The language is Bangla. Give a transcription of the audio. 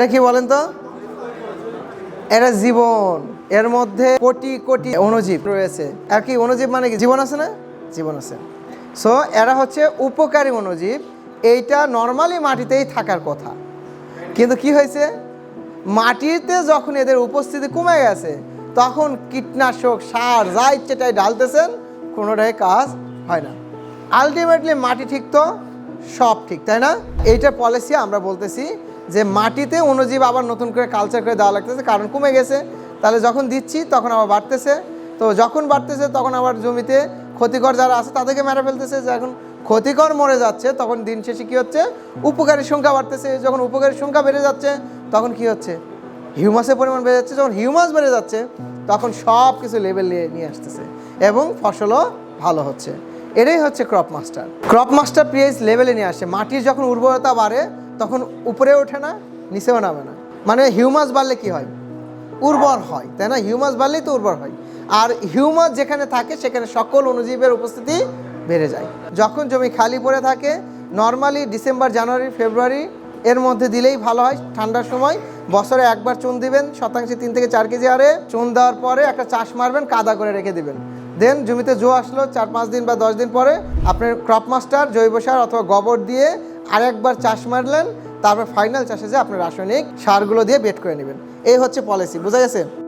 এটা কি বলেন তো? এটা জীবন। এর মধ্যে কোটি কোটি অণুজীব রয়েছে। আর কি, অণুজীব মানে কি? জীবন আছে না? জীবন আছে। সো এরা হচ্ছে উপকারী অণুজীব। এইটা নর্মালি মাটিতেই থাকার কথা। কিন্তু কি হয়েছে? মাটিতে যখন এদের উপস্থিতি কমে গেছে, তখন কীটনাশক, সার, যা ইচ্ছে তাই ঢালতেছেন, কোনোটাই কাজ হয় না। আলটিমেটলি মাটি ঠিক তো? সব ঠিক, তাই না? এইটা পলিসি আমরা বলতেছি। যে মাটিতে অণুজীব আবার নতুন করে কালচার করে দেওয়া লাগতেছে, কারণ কমে গেছে। তাহলে যখন দিচ্ছি, তখন আবার বাড়তেছে। তো যখন বাড়তেছে, তখন আবার জমিতে ক্ষতিকর যারা আছে, তাদেরকে মেরে ফেলতেছে। যখন ক্ষতিকর মরে যাচ্ছে, তখন দিন শেষে কী হচ্ছে? উপকারীর সংখ্যা বাড়তেছে। যখন উপকারীর সংখ্যা বেড়ে যাচ্ছে, তখন কি হচ্ছে? হিউমাসের পরিমাণ বেড়ে যাচ্ছে। যখন হিউমাস বেড়ে যাচ্ছে, তখন সব কিছু লেভেল নিয়ে নিয়ে আসতেছে এবং ফসলও ভালো হচ্ছে। এটাই হচ্ছে crop master crop master pH লেভেলে নিয়ে আসে। মাটির যখন উর্বরতা বাড়ে তখন উপরে ওঠে না, নিচেও নামে না। মানে হিউমাস বাড়লে কি হয়? উর্বর হয়, তাই না? হিউমাস বাড়লেই তো উর্বর হয়। আর হিউমাস যেখানে থাকে, সেখানে সকল অনুজীবের উপস্থিতি বেড়ে যায়। যখন জমি খালি পড়ে থাকে নর্মালি ডিসেম্বর, জানুয়ারি, ফেব্রুয়ারি, এর মধ্যে দিলেই ভালো হয়। ঠান্ডার সময় বছরে একবার চুন দিবেন, শতাংশে তিন থেকে চার কেজি আরে চুন দেওয়ার পরে একটা চাষ মারবেন, কাদা করে রেখে দিবেন। দেন জমিতে জো আসলো চার, পাঁচ দিন বা দশ দিন পরে, আপনার ক্রপ মাস্টার জৈব সার অথবা গোবর দিয়ে আরেকবার চাষ মারলেন, তারপর ফাইনাল চাষে যে আপনার রাসায়নিক সারগুলো দিয়ে বেট করে নেবেন। এই হচ্ছে পলিসি বোঝা গেছে?